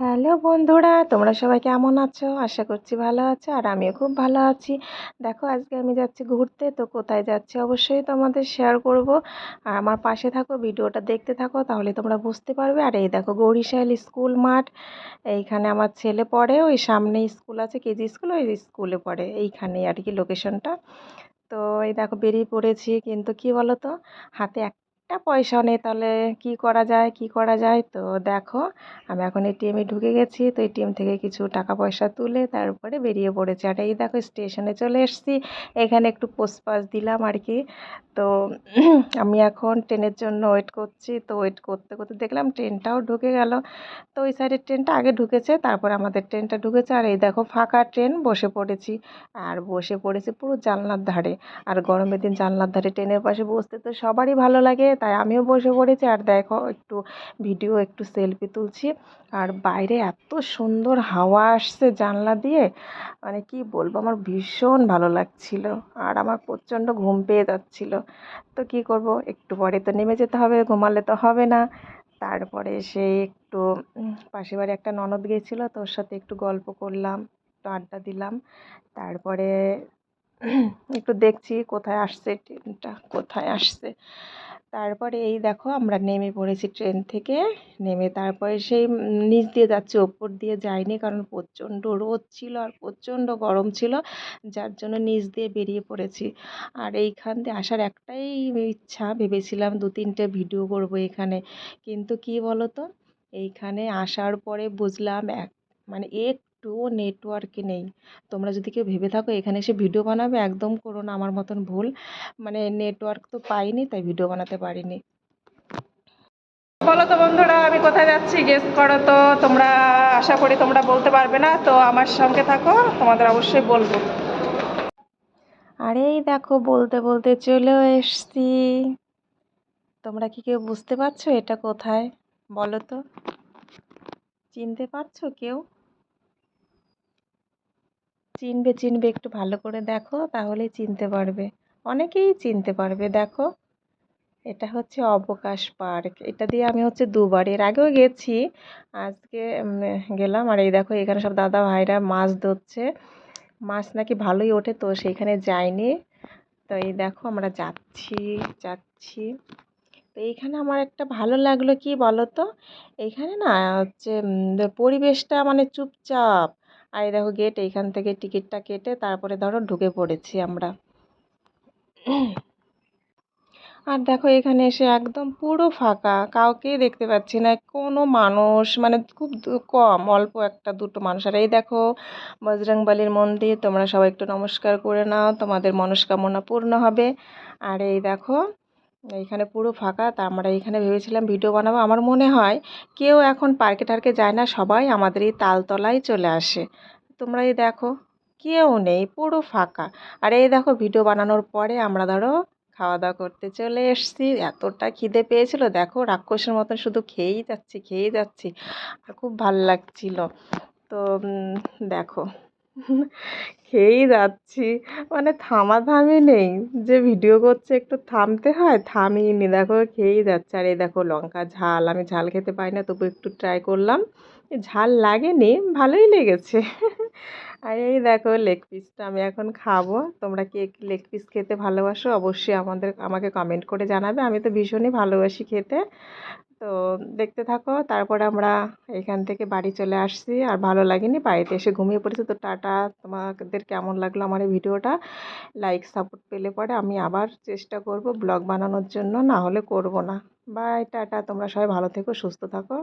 Hello বন্ধুরা, তোমরা সবাই কেমন আছো? আশা করছি ভালো আছো আর আমিও খুব ভালো আছি। দেখো, আজকে আমি যাচ্ছি ঘুরতে, তো কোথায় যাচ্ছি অবশ্যই তোমাদের শেয়ার করব। আর আমার পাশে থাকো, ভিডিওটা দেখতে থাকো, তাহলে তোমরা বুঝতে পারবে। আর এই দেখো গৌরীশাল স্কুল মাঠ, এইখানে আমার ছেলে পড়ে, ওই সামনে স্কুল আছে, কেজি স্কুল, ওই স্কুলে পড়ে, এইখানেই আর কি লোকেশনটা তো এই দেখো, বেরিয়ে পড়েছি, কিন্তু কি বলো তো হাতে এক একটা পয়সাও নেই তাহলে কি করা যায়, কি করা যায়? তো দেখো, আমি এখন এটিএমে ঢুকে গেছি, তো এটিএম থেকে কিছু টাকা পয়সা তুলে তারপরে বেরিয়ে পড়েছি। আর এই দেখো স্টেশনে চলে এসেছি। এখানে একটু পোস্টপাস দিলাম আর কি। তো আমি এখন ট্রেনের জন্য ওয়েট করছি। তো ওয়েট করতে করতে দেখলাম ট্রেনটাও ঢুকে গেল। তো ওই সাইডের ট্রেনটা আগে ঢুকেছে, তারপর আমাদের ট্রেনটা ঢুকেছে। আর এই দেখো, ফাঁকা ট্রেন, বসে পড়েছি। আর বসে পড়েছি পুরো জানলার ধারে। আর গরমের দিন জানলার ধারে ট্রেনের পাশে বসতে তো সবারই ভালো লাগে। তাই আমিও বসে পড়েছি। আর দেখো, একটু ভিডিও, একটু সেলফি তুলছি। আর বাইরে এত সুন্দর হাওয়া আসছে জানলা দিয়ে। মানে কি বলব, আমার ভীষণ ভালো লাগছিল। আর আমার প্রচণ্ড ঘুম পেয়ে যাচ্ছিল। তো কি করব, একটু পরে তো নেমে যেতে হবে, ঘুমালে তো হবে না। তারপরে সে একটু পাশে বাড়ি একটা ননদ গিয়েছিল তো ওর সাথে একটু গল্প করলাম, একটু আড্ডা দিলাম। তারপরে একটু দেখছি কোথায় আসছে ট্রেনটা কোথায় আসছে। তারপরে এই দেখো আমরা নেমে পড়েছি ট্রেন থেকে। নেমে তারপরে সেই নিচ দিয়ে যাচ্ছি, ওপর দিয়ে যাইনি কারণ প্রচণ্ড রোদ ছিল আর প্রচণ্ড গরম ছিল, যার জন্য নিচ দিয়ে বেরিয়ে পড়েছি। আর এইখান দিয়ে আসার একটাই ইচ্ছা, ভেবেছিলাম দু তিনটে ভিডিও করব এখানে। কিন্তু কি বলো তো এইখানে আসার পরে বুঝলাম এক মানে এক একটুও নেটওয়ার্ক নেই। তোমরা যদি কেউ ভেবে থাকো এখানে এসে ভিডিও বানাবে একদম করো না আমার মতন ভুল। মানে নেটওয়ার্ক তো পাইনি তাই ভিডিও বানাতে পারিনি। বলো তো বন্ধুরা আমি কোথায় যাচ্ছি? গেস করো তো তোমরা আশা করি তোমরা বলতে পারবে না তো আমার সঙ্গে থাকো তোমাদের অবশ্যই বলব। আরে দেখো বলতে বলতে চলেও এসছি। তোমরা কি কেউ বুঝতে পারছ এটা কোথায়? বলো তো। চিনতে পারছ কেউ? চিনবে চিনবে, একটু ভালো করে দেখো তাহলেই চিনতে পারবে। অনেকেই চিনতে পারবে, দেখো। এটা হচ্ছে অবকাশ পার্ক। এটা দিয়ে আমি হচ্ছে দুবার, এর আগেও গেছি, আজকে গেলাম, আর এই দেখো, এখানে সব দাদা ভাইরা মাছ ধরছে। মাছ নাকি ভালোই ওঠে, তো সেইখানে যাইনি। তো এই দেখো, আমরা যাচ্ছি যাচ্ছি। তো এইখানে আমার একটা ভালো লাগল কি বলো তো এইখানে না, হচ্ছে পরিবেশটা মানে চুপচাপ। আর এই দেখো গেট এইখান থেকে টিকিটটা কেটে তারপরে ধরো ঢুকে পড়েছি আমরা। আর দেখো এখানে এসে একদম পুরো ফাঁকা, কাউকেই দেখতে পাচ্ছি না, কোনো মানুষ মানে খুব কম, অল্প একটা দুটো মানুষ। আর এই দেখো বজরংবলির মন্দির, তোমরা সবাই একটু নমস্কার করে নাও, তোমাদের মনস্কামনা পূর্ণ হবে। আর এই দেখো এইখানে পুরো ফাঁকা, তা আমরা এইখানে ভেবেছিলাম ভিডিও বানাবো। আমার মনে হয় কেউ এখন পার্কে টার্কে যায় না, সবাই আমাদের এই তালতলায় চলে আসে। তোমরা এই দেখো, কেউ নেই, পুরো ফাঁকা। আর এই দেখো, ভিডিও বানানোর পরে আমরা ধরো খাওয়া দাওয়া করতে চলে এসেছি। এতটা খিদে পেয়েছিল, দেখো রাক্ষসের মতন শুধু খেয়েই যাচ্ছি খেয়েই যাচ্ছি। আর খুব ভালো লাগছিল। তো দেখো। খেয়েই যাচ্ছি। মানে থামাথামি নেই। যে ভিডিও করছে একটু থামতে হয় থামিনি দেখো, খেয়েই যাচ্ছে। আর এই দেখো, লঙ্কা ঝাল। আমি ঝাল খেতে পাই না, তবু একটু ট্রাই করলাম। ঝাল লাগেনি, ভালোই লেগেছে। আর এই দেখো লেগ পিসটা আমি এখন খাব। তোমরা কে লেগ পিস খেতে ভালোবাসো, অবশ্যই আমাদের, আমাকে কমেন্ট করে জানাবে। আমি তো ভীষণই ভালোবাসি খেতে। তো দেখতে থাকো, তারপরে আমরা এখান থেকে বাড়ি চলে আসছি। আর ভালো লাগেনি, বাড়িতে এসে ঘুমিয়ে পড়েছি। তো টাটা, তোমাদের কেমন লাগল আমার এই ভিডিওটা? লাইক সাপোর্ট পেলে পরে আমি আবার চেষ্টা করব ব্লগ বানানোর জন্য, না হলে করব না। বাই টাটা, তোমরা সবাই ভালো থেকো, সুস্থ থাকো।